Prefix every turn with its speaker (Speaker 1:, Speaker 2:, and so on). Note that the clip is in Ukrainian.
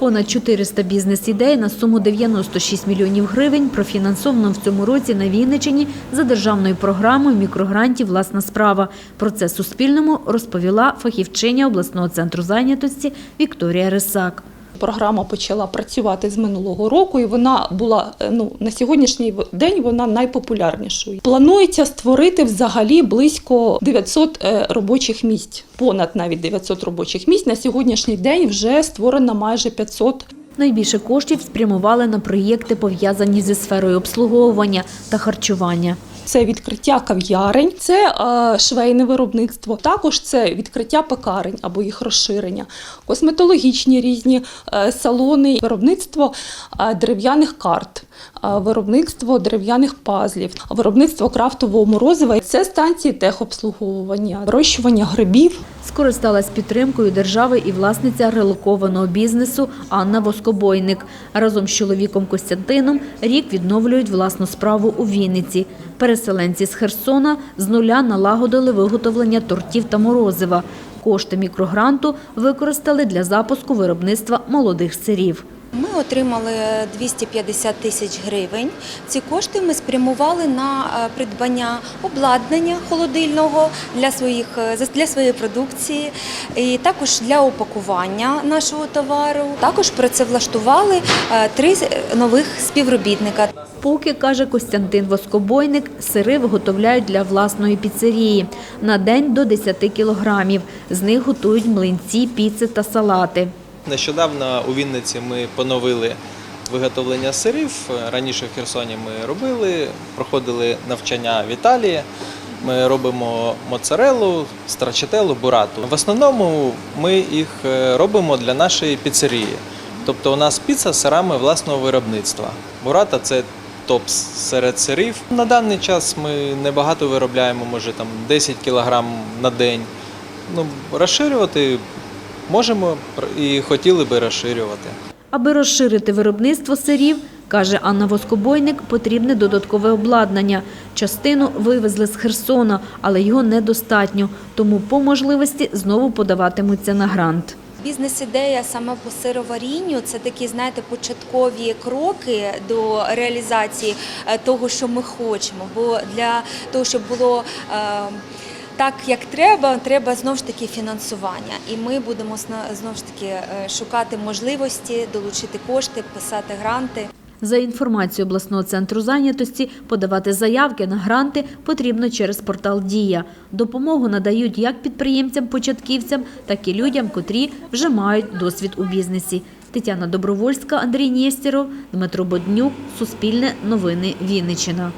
Speaker 1: Понад 400 бізнес-ідей на суму 96 мільйонів гривень профінансовано в цьому році на Вінничині за державною програмою мікрогрантів «Власна справа». Про це Суспільному розповіла фахівчиня обласного центру зайнятості Вікторія Рисак.
Speaker 2: Програма почала працювати з минулого року, і вона була е, ну на сьогоднішній день вона найпопулярнішою. Планується створити взагалі близько 900 е, робочих місць, понад навіть 900 робочих місць. На сьогоднішній день вже створено майже 500
Speaker 1: Найбільше коштів спрямували на проєкти, пов'язані зі сферою обслуговування та харчування.
Speaker 2: Це відкриття кав'ярень, це е, швейне виробництво. Також це відкриття пекарень або їх розширення, косметологічні різні е, салони, виробництво е, дерев'яних карт, виробництво дерев'яних пазлів, виробництво крафтового морозива. Це станції техобслуговування, вирощування грибів.
Speaker 1: Скористалась підтримкою держави і власниця релокованого бізнесу Анна Воскобойник. Разом з чоловіком Костянтином рік відновлюють власну справу у Вінниці. Переселенці з Херсона з нуля налагодили виготовлення тортів та морозива. Кошти мікрогранту використали для запуску виробництва молодих сирів.
Speaker 3: Ми отримали 250 тисяч гривень. Ці кошти ми спрямували на е, придбання обладнання холодильного для своїх е, для своєї продукції, і також для упакування нашого товару. Також працевлаштували е, три нових співробітника.
Speaker 1: Поки, каже Костянтин Воскобойник, сири виготовляють для власної піцерії на день до 10 кілограмів. З них готують млинці, піци та салати.
Speaker 4: Нещодавно у Вінниці ми поновили виготовлення сирів. Раніше в Херсоні ми робили, проходили навчання в Італії. Ми робимо моцарелу, страчателу, бурату. В основному ми їх е, робимо для нашої піцерії. Тобто у нас піца сирами власного виробництва. Бурата це топ серед сирів. На даний час ми небагато виробляємо, може там 10 кг на день. Ну, розширювати можемо і хотіли би розширювати.
Speaker 1: Аби розширити виробництво сирів, каже Анна Воскобойник, потрібне додаткове обладнання. Частину вивезли з Херсона, але його недостатньо, тому по можливості знову подаватимуться на грант.
Speaker 3: Бізнес-ідея саме по сироварінню це такі, знаєте, початкові кроки до реалізації е, того, що ми хочемо. Бо для того, щоб було е, так, як треба, треба знову ж таки фінансування. І ми будемо знову ж таки е, шукати можливості, долучити кошти, писати гранти.
Speaker 1: За інформацією обласного центру зайнятості, подавати заявки на гранти потрібно через портал Дія. Допомогу надають як підприємцям-початківцям, так і людям, котрі вже мають досвід у бізнесі. Тетяна Добровольська, Андрій Нєстєров, Дмитро Боднюк, Суспільне новини Вінниччина.